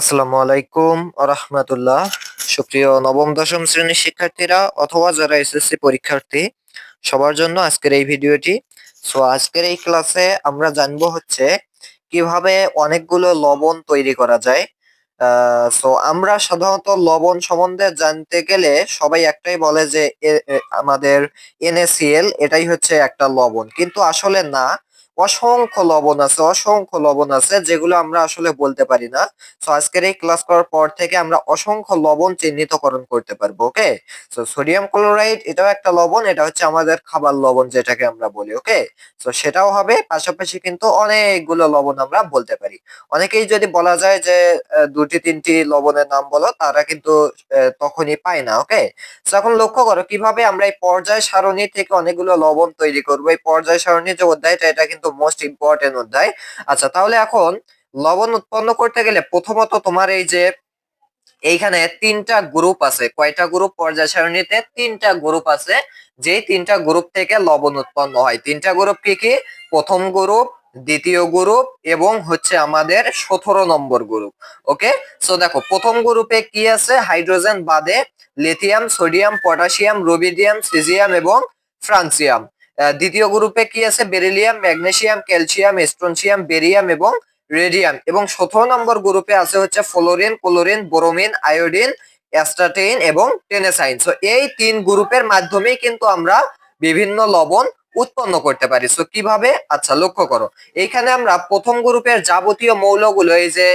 আসসালামু আলাইকুম রহমতুল্লাহ সুপ্রিয় নবম, দশম শ্রেণির শিক্ষার্থীরা অথবা যারা এসএসসি পরীক্ষার্থী, সবার জন্য আজকের এই ভিডিওটি। সো আজকের এই ক্লাসে আমরা জানব হচ্ছে কীভাবে অনেকগুলো লবণ তৈরি করা যায়। সো আমরা সাধারণত লবণ সম্বন্ধে জানতে গেলে সবাই একটাই বলে যে আমাদের NaCl এটাই হচ্ছে একটা লবণ। কিন্তু আসলে না অসংখ্য লবণ আছে, অসংখ্য লবণ আছে যেগুলো আমরা আসলে বলতে পারি না। সো আজকের এই ক্লাস করার পর থেকে আমরা অসংখ্য লবণ চিহ্নিতকরণ করতে পারব ওকে সো সোডিয়াম ক্লোরাইড এটাও একটা লবণ, এটা হচ্ছে আমাদের খাবার লবণ যেটাকে আমরা বলি ওকে সো সেটাও হবে, পাশাপাশি কিন্তু অনেকগুলো লবণ আমরা বলতে পারি। অনেকেই যদি বলা যায় যে দুটি, তিনটি লবণের নাম বলো, তারা কিন্তু তখনই পায় না ওকে তো এখন লক্ষ্য করো, কীভাবে আমরা এই পর্যায় সারণী থেকে অনেকগুলো লবণ তৈরি করব? এই পর্যায় সারণীর যে অধ্যায়টা, এটা কিন্তু মোস্ট ইম্পর্টেন্ট অধ্যায়। আচ্ছা তাহলে এখন লবণ উৎপন্ন করতে গেলে প্রথমত তোমার এই যে এইখানে তিনটা গ্রুপ আছে, কয়টা গ্রুপ পর্যায় সারণীতে? তিনটা গ্রুপ আছে যে তিনটা গ্রুপ থেকে লবণ উৎপন্ন হয়। তিনটা গ্রুপ কি কি? প্রথম গ্রুপ দ্বিতীয় গ্রুপ এবং হচ্ছে আমাদের সতেরো নম্বর গ্রুপ ওকে সো দেখো, প্রথম গ্রুপে কি আছে? হাইড্রোজেন বাদে lithium sodium potassium rubidium caesium এবং ফ্রান্সিয়াম দ্বিতীয় গ্রুপে কি আছে? Beryllium, magnesium, calcium strontium barium এবং রেডিয়াম। এবং সতেরো নম্বর গ্রুপে আছে হচ্ছে fluorine, chlorine, bromine, iodine astatine এবং টেনেসাইন। সো এই তিন গ্রুপের মাধ্যমেই কিন্তু আমরা বিভিন্ন লবণ উৎপন্ন করতে পারি। সো কীভাবে? আচ্ছা লক্ষ্য করো। এইখানে আমরা প্রথম গ্রুপের যাবতীয় মৌলগুলো এই যে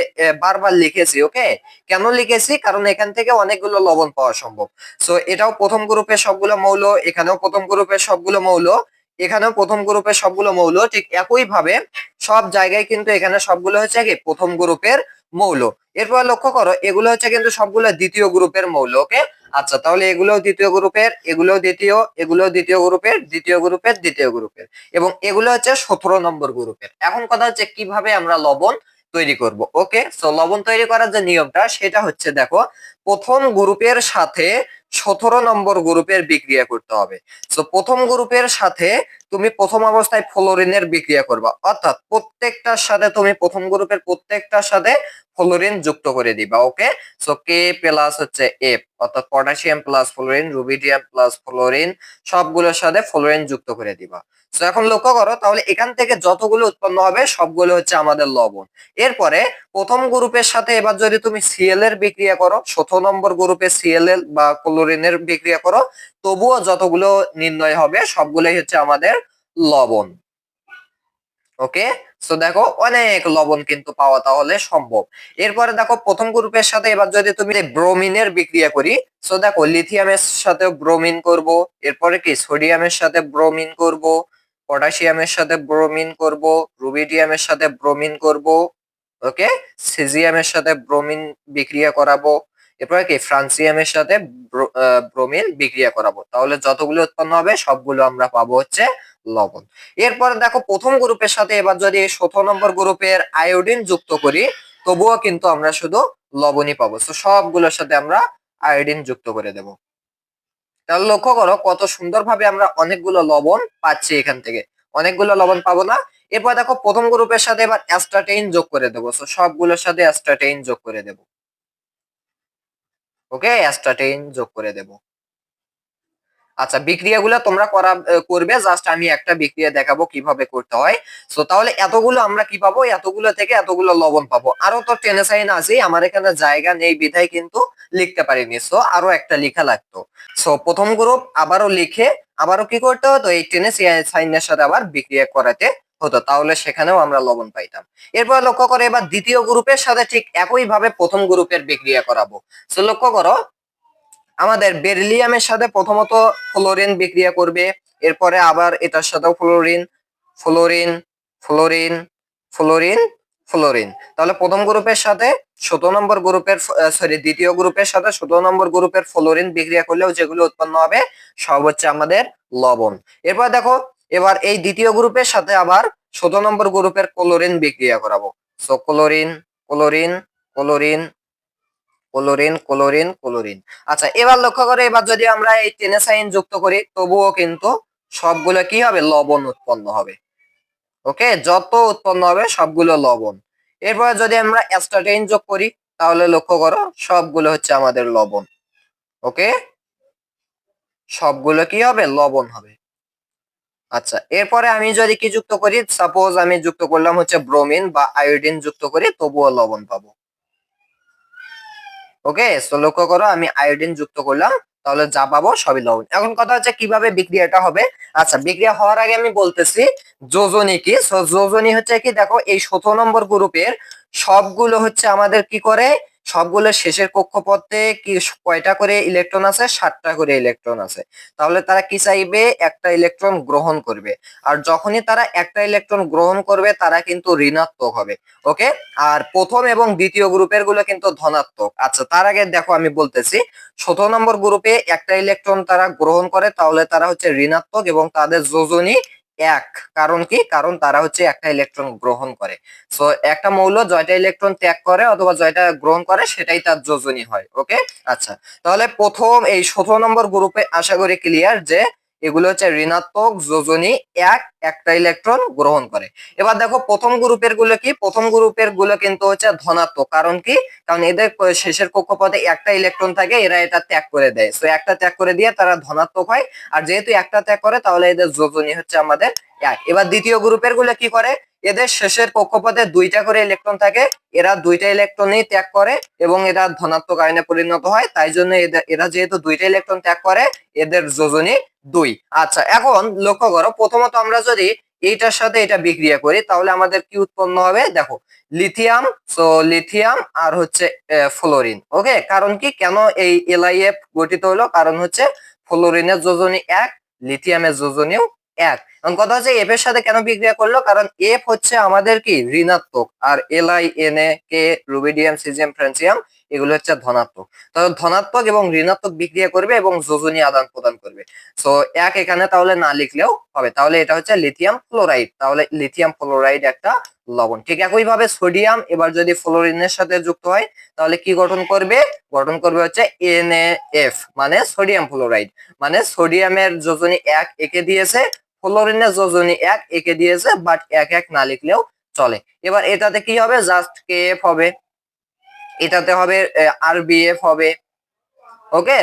বারবার লিখেছি ওকে কেন লিখেছি? কারণ এখান থেকে অনেকগুলো লবণ পাওয়া সম্ভব। সো এটাও প্রথম গ্রুপের সবগুলো মৌল, এখানেও প্রথম গ্রুপের সবগুলো মৌল, এখানেও প্রথম গ্রুপের সবগুলো মৌল, ঠিক একই ভাবে সব জায়গায় কিন্তু এখানে সবগুলো হচ্ছে কি? প্রথম গ্রুপের মৌল। এরপর লক্ষ্য করো, এগুলো হচ্ছে কিন্তু সবগুলো দ্বিতীয় গ্রুপের মৌল ওকে আচ্ছা তাহলে এগুলো দ্বিতীয় গ্রুপের এগুলো দ্বিতীয় এগুলো দ্বিতীয় গ্রুপের দ্বিতীয় গ্রুপের দ্বিতীয় গ্রুপের। এবং এগুলো হচ্ছে সতেরো নম্বর গ্রুপের। এখন কথা হচ্ছে কীভাবে আমরা লবণ তৈরি করব। ওকে, সো লবণ তৈরি করার যে নিয়মটা, সেটা হচ্ছে দেখো, প্রথম গ্রুপের সাথে সতেরো নম্বর গ্রুপের বিক্রিয়া করতে হবে। সো প্রথম গ্রুপের সাথে তুমি প্রথম অবস্থায় ফ্লোরিনের বিক্রিয়া করবা। অর্থাৎ প্রত্যেকটার সাথে তুমি প্রথম গ্রুপের প্রত্যেকটার সাথে ফ্লোরিন যুক্ত করে দিবা, ওকে? সো কে প্লাস হচ্ছে এফ অর্থাৎ potassium plus fluorine rubidium plus fluorine সবগুলোর সাথে ফ্লোরিন যুক্ত করে দিবা। সো এখন লক্ষ্য করো, তাহলে এখান থেকে যতগুলো উৎপন্ন হবে, সবগুলো হচ্ছে আমাদের লবণ। এরপরে প্রথম গ্রুপের সাথে এবার যদি তুমি সিএল এর বিক্রিয়া করো সতেরো নম্বর গ্রুপে সিএল এল বা ক্লোরিনের বিক্রিয়া করো, তবুও যতগুলো নির্ণয় হবে, সবগুলোই হচ্ছে আমাদের লবণ। ওকে? সো দেখো, অনেক লবণ কিন্তু পাওয়া তাহলে সম্ভব। এরপরে দেখো, প্রথম গ্রুপের সাথে এবার যদি তুমি ব্রোমিনের বিক্রিয়া করি সো দেখো লিথিয়ামের সাথে ব্রোমিন করব, এরপরে কি সোডিয়ামের সাথে ব্রোমিন করব পটাশিয়ামের সাথে ব্রোমিন করব রুবিডিয়ামের সাথে ব্রোমিন করব, ওকে? সিজিয়ামের সাথে ব্রোমিন বিক্রিয়া করাবো, এরপরে কি ফ্রান্সিয়ামের সাথে ব্রো- ব্রোমিন বিক্রিয়া করাবো। তাহলে যতগুলো উৎপন্ন হবে, সবগুলো আমরা পাবো হচ্ছে লবণ। এরপরে দেখো প্রথম গ্রুপের সাথে এবার যদি সতেরো নম্বর গ্রুপের আয়োডিন যুক্ত করি, তবুও কিন্তু আমরা শুধু লবণই পাবো। তো সবগুলোর সাথে আমরা আয়োডিন যুক্ত করে দেব। তাহলে লক্ষ্য করো, কত সুন্দরভাবে আমরা অনেকগুলো লবণ পাচ্ছি এখান থেকে। অনেকগুলো লবণ পাবো না। এরপর দেখো প্রথম গ্রুপের সাথে এবার অ্যাস্টাটেইন যোগ করে দেবো। তো সবগুলোর সাথে অ্যাস্টাটেইন যোগ করে দেব। ওকে অ্যাস্টাটেইন যোগ করে দেব। আচ্ছা বিক্রিয়াগুলো তোমরা করা করবে। জাস্ট আমি একটা বিক্রিয়া দেখাবো কীভাবে করতে হয়। সো তাহলে এতগুলো আমরা কি পাবো? এতগুলো থেকে এতগুলো লবণ পাবো। আরও তো টেনেসাইন আছে আমার এখানে জায়গা নেই, বিধায় কিন্তু লিখতে পারিনি। সো আরও একটা লেখা লাগতো। সো প্রথম গ্রুপ আবারও লিখে, আবারও কি করতে হতো? এই টেনেসাইনের সাথে আবার বিক্রিয়া করাতে হতো। তাহলে সেখানেও আমরা লবণ পাইতাম। এরপর লক্ষ্য করো, এবার দ্বিতীয় গ্রুপের সাথে ঠিক একই ভাবে প্রথম গ্রুপের বিক্রিয়া করাবো। সো লক্ষ্য করো আমাদের বেরিলিয়ামের সাথে প্রথমত ফ্লোরিন বিক্রিয়া করবে, এরপরে আবার এটার সাথেও fluorine fluorine fluorine fluorine fluorine. তাহলে প্রথম গ্রুপের সাথে সতেরো নম্বর গ্রুপের সরি দ্বিতীয় গ্রুপের সাথে সতেরো নম্বর গ্রুপের ফ্লোরিন বিক্রিয়া করলেও যেগুলো উৎপন্ন হবে, সব হচ্ছে আমাদের লবণ। এরপর দেখো, এবার এই দ্বিতীয় গ্রুপের সাথে আবার সতেরো নম্বর গ্রুপের ক্লোরিন বিক্রিয়া করাবো। So chlorine chlorine chlorine chlorine chlorine chlorine. আচ্ছা এবার লক্ষ্য করে, এবার যদি আমরা এই টেনেসাইন যুক্ত করি, তবুও কিন্তু সবগুলো কি হবে? লবণ উৎপন্ন হবে। ওকে? যত উৎপন্ন হবে, সবগুলো লবণ। এরপরে যদি আমরা অ্যাস্টাটেইন যোগ করি, তাহলে লক্ষ্য করো, সবগুলো হচ্ছে আমাদের লবণ। ওকে? সবগুলো কি হবে? লবণ হবে। আচ্ছা এরপরে আমি যদি কি যুক্ত করি? সাপোজ আমি যুক্ত করলাম হচ্ছে ব্রোমিন বা আয়োডিন যুক্ত করি, তবুও লবণ পাবো। ওকে? সো লক্ষ্য করো, আমি আয়োডিন যুক্ত করলাম, তাহলে যা পাবো সবই লবণ। এখন কথা হচ্ছে কীভাবে বিক্রিয়াটা হবে? আচ্ছা বিক্রিয়া হওয়ার আগে আমি বলতেছি যোজনী কি? সো যোজনী হচ্ছে কি, দেখো, এই সতেরো নম্বর গ্রুপের সবগুলো হচ্ছে আমাদের কি করে? সবগুলো শেষের কক্ষপথে কি কয়টা করে ইলেকট্রন আছে? সাতটা করে ইলেকট্রন আছে। তাহলে তারা কি চাইবে? একটা ইলেকট্রন গ্রহণ করবে। আর যখনই তারা একটা ইলেকট্রন গ্রহণ করবে, তারা কিন্তু ঋণাত্মক হবে। ওকে? আর প্রথম এবং দ্বিতীয় গ্রুপেরগুলো কিন্তু ধনাত্মক। আচ্ছা তার আগে দেখো, আমি বলতেছি, সতেরো নম্বর গ্রুপে একটা ইলেকট্রন তারা গ্রহণ করে, তাহলে তারা হচ্ছে ঋণাত্মক এবং তাদের যোজনী এক। কারণ কি? কারণ তারা হচ্ছে একটা ইলেকট্রন গ্রহণ করে। সো একটা মৌল জয়টা ইলেকট্রন ত্যাগ করে অথবা জয়টা গ্রহণ করে, সেটাই তার যোজনী হয়। ওকে আচ্ছা। তাহলে প্রথম এই সতেরো নম্বর গ্রুপে আশা করি ক্লিয়ার যে এগুলো হচ্ছে ঋণাত্মক যোজনী এক, একটা ইলেকট্রন গ্রহণ করে। এবার দেখো প্রথম গ্রুপেরগুলো কি? প্রথম গ্রুপেরগুলো কিন্তু হচ্ছে ধনাত্মক। কারণ কি? কারণ এদের শেষের কক্ষপথে একটা ইলেকট্রন থাকে, এরা এটা ত্যাগ করে দেয়। তো একটা ত্যাগ করে দিয়ে তারা ধনাত্মক হয়। আর যেহেতু একটা ত্যাগ করে, তাহলে এদের যোজনী হচ্ছে আমাদের এক। এবার দ্বিতীয় গ্রুপেরগুলো কি করে? এদের শেষের কক্ষপথে দুইটা করে ইলেকট্রন থাকে। এরা দুইটা ইলেকট্রনই ত্যাগ করে এবং এরা ধনাত্মক আয়নে পরিণত হয়। তাই জন্য এরা যেহেতু দুইটা ইলেকট্রন ত্যাগ করে, এদের যোজনী দুই। আচ্ছা এখন লক্ষ্য করো, প্রথমত আমরা যদি এইটার সাথে এটা বিক্রিয়া করি, তাহলে আমাদের কি উৎপন্ন হবে? দেখো লিথিয়াম সো লিথিয়াম আর হচ্ছে ফ্লোরিন ওকে কারণ কি? কেন এই এলআইএফ গঠিত হলো? কারণ হচ্ছে ফ্লোরিনের যোজনী এক লিথিয়ামের যোজনীও এক। এখন কথা হচ্ছে এফ এর সাথে কেন বিক্রিয়া করল? কারণ এফ হচ্ছে আমাদের কি? ঋণাত্মক। আর L I N A K rubidium caesium francium এগুলো হচ্ছে ধনাত্মক। তাহলে ধনাত্মক এবং ঋণাত্মক বিক্রিয়া করবে এবং যোজনী আদান প্রদান করবে। সো এক এখানে তাহলে না লিখলেও হবে। তাহলে এটা হচ্ছে লিথিয়াম ফ্লোরাইড তাহলে লিথিয়াম ফ্লোরাইড একটা লবণ। ঠিক একই ভাবে সোডিয়াম এবার যদি ফ্লোরিনের সাথে যুক্ত হয়, তাহলে কি গঠন করবে? গঠন করবে হচ্ছে এনএএফ মানে সোডিয়াম ফ্লোরাইড মানে সোডিয়ামের যোজনী এক একে দিয়েছে ফ্লোরিনের যোজনী এক একে দিয়েছে বাট এক এক না লিখলেও চলে। এবার এটাতে কি হবে? জাস্ট কেএফ হবে। এটাতে হবে আর আরবিএফ হবে। ওকে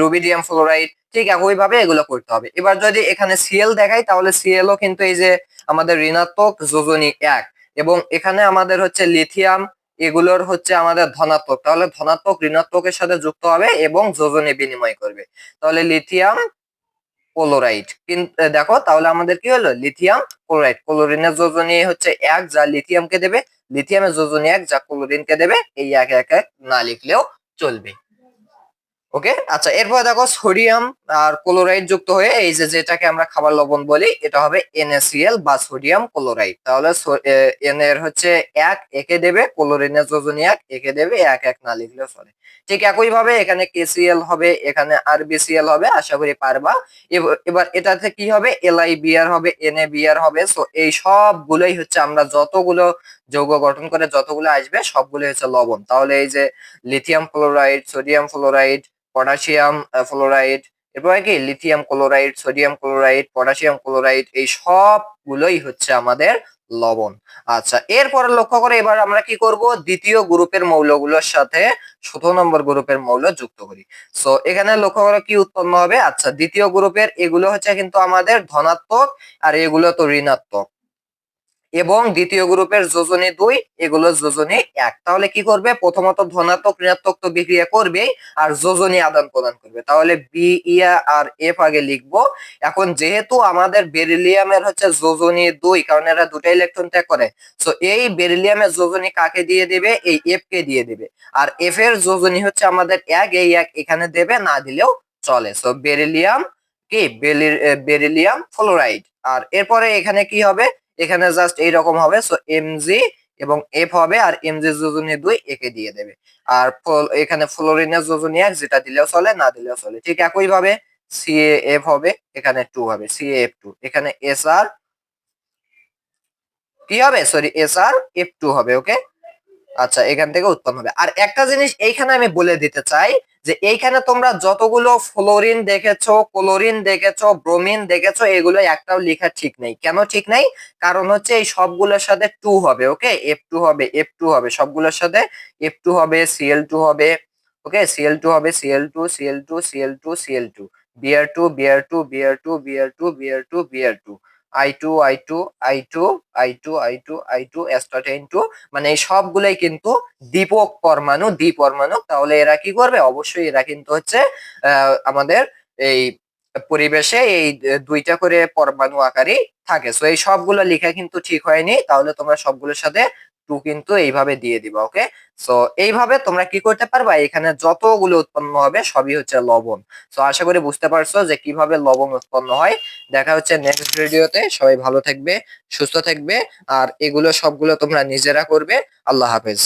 রুবিডিয়াম ফ্লোরাইড ঠিক একই ভাবে এগুলো করতে হবে। এবার যদি এখানে সিএল দেখাই, তাহলে সিএলও কিন্তু এই যে আমাদের ঋণাত্মক যোজনী এক। এবং এখানে আমাদের হচ্ছে লিথিয়াম এগুলোর হচ্ছে আমাদের ধনাত্মক। তাহলে ধনাত্মক ঋণাত্মকের সাথে যুক্ত হবে এবং যোজনী বিনিময় করবে। তাহলে লিথিয়াম ক্লোরাইড। কিন্তু দেখো, তাহলে আমাদের কি হলো? Lithium chloride. ক্লোরিনের যোজনী হচ্ছে এক, যা লিথিয়ামকে দেবে। লিথিয়ামের যোজনী এক, যা ক্লোরিনকে দেবে। এই এক এক এক না লিখলেও চলবে। ওকে? আচ্ছা এরপর দেখো সোডিয়াম আর ক্লোরাইড যুক্ত হয়ে এই যে যেটাকে আমরা খাবার লবণ বলি, এটা হবে NaCl বা সোডিয়াম ক্লোরাইড তাহলে এন এর হচ্ছে এক, একে দেবে ক্লোরিনের যোজনী এক, একে দেবে, এক এক না লিখলে চলে। ঠিক একই ভাবে এখানে KCl হবে, এখানে RBCl হবে, আশা করি পারবা। এব- এবার এটাতে কি হবে? LiBr হবে NaBr হবে। সো এই সবগুলোই হচ্ছে আমরা যতগুলো যৌগ গঠন করে যতগুলো আসবে, সবগুলো হচ্ছে লবণ। তাহলে এই যে lithium fluoride sodium fluoride potassium fluoride এরপরে কি? Lithium chloride sodium chloride potassium chloride এই সবগুলোই হচ্ছে আমাদের লবণ। আচ্ছা এরপরে লক্ষ্য করে এবার আমরা কি করব? দ্বিতীয় গ্রুপের মৌলগুলোর সাথে সতেরো নম্বর গ্রুপের মৌল যুক্ত করি। সো এখানে লক্ষ্য করে কি উৎপন্ন হবে? আচ্ছা দ্বিতীয় গ্রুপের এগুলো হচ্ছে কিন্তু আমাদের ধনাত্মক আর এগুলো তো ঋণাত্মক। এবং দ্বিতীয় গ্রুপের যোজনী দুই, এগুলো যোজনী এক। তাহলে কি করবে? প্রথমত ধনাত্মক, ঋণাত্মক তো বিক্রিয়া করবেই, আর যোজনী আদান প্রদান করবে। তাহলে বি ইয়া আর এফ আগে লিখব। এখন যেহেতু আমাদের বেরিলিয়ামের হচ্ছে যোজনী দুই, কারণ এরা দুটা ইলেকট্রন ত্যাগ করে তো এই বেরিলিয়ামের যোজনী কাকে দিয়ে দেবে? এই এফ কে দিয়ে দেবে। আর এফ এর যোজনী হচ্ছে আমাদের এক, এই এক এখানে দেবে, না দিলেও চলে। সো বেরিলিয়াম কি? Beryllium fluoride. আর এরপরে এখানে কি হবে? এখানে জাস্ট এইরকম হবে সো এমজি এবং এফ হবে, আর এমজি যোজনী দুই একে দিয়ে দেবে। আর এখানে ফ্লোরিনের যোজনী এক, যেটা দিলেও চলে, না দিলেও চলে। ঠিক একই ভাবে সিএএফ হবে, এখানে টু হবে সিএএফ টু এখানে এস আর কি হবে? Sorry S R F two হবে ওকে আচ্ছা এখান থেকে উৎপন্ন হবে। আর একটা জিনিস এইখানে আমি বলে দিতে চাই যে এইখানে তোমরা যতগুলো ফ্লোরিন দেখেছ ক্লোরিন দেখেছ ব্রোমিন দেখেছ, এগুলো একটাও লেখা ঠিক নেই। কেন ঠিক নেই? কারণ হচ্ছে এই সবগুলোর সাথে টু হবে ওকে এফ টু হবে এফ টু হবে। সবগুলোর সাথে এফ টু হবে সিএল টু হবে ওকে সিএল টু হবে CL two CL two CL two CL two BR two BR two BR two BR two BR two BR two I two I two I two I two I two I two astatine two মানে এই সবগুলোই কিন্তু দীপক পরমাণু দ্বিপরমাণু তাহলে এরা কি করবে? অবশ্যই এরা কিন্তু হচ্ছে আমাদের এই পরিবেশে এই দুইটা করে পরমাণু আকারে থাকে। সো এই সবগুলো লেখা কিন্তু ঠিক হয়নি। তাহলে তোমরা সবগুলোর সাথে টু কিন্তু এইভাবে দিয়ে দিবা ওকে সো এইভাবে তোমরা কি করতে পারবা? এখানে যতগুলো উৎপন্ন হবে সবই হচ্ছে লবণ। সো আশা করি বুঝতে পারছ যে কীভাবে লবণ উৎপন্ন হয়। দেখা হচ্ছে নেক্সট ভিডিওতে সবাই ভালো থাকবে, সুস্থ থাকবে, আর এগুলো সবগুলো তোমরা নিজেরা করবে। আল্লাহ হাফেজ।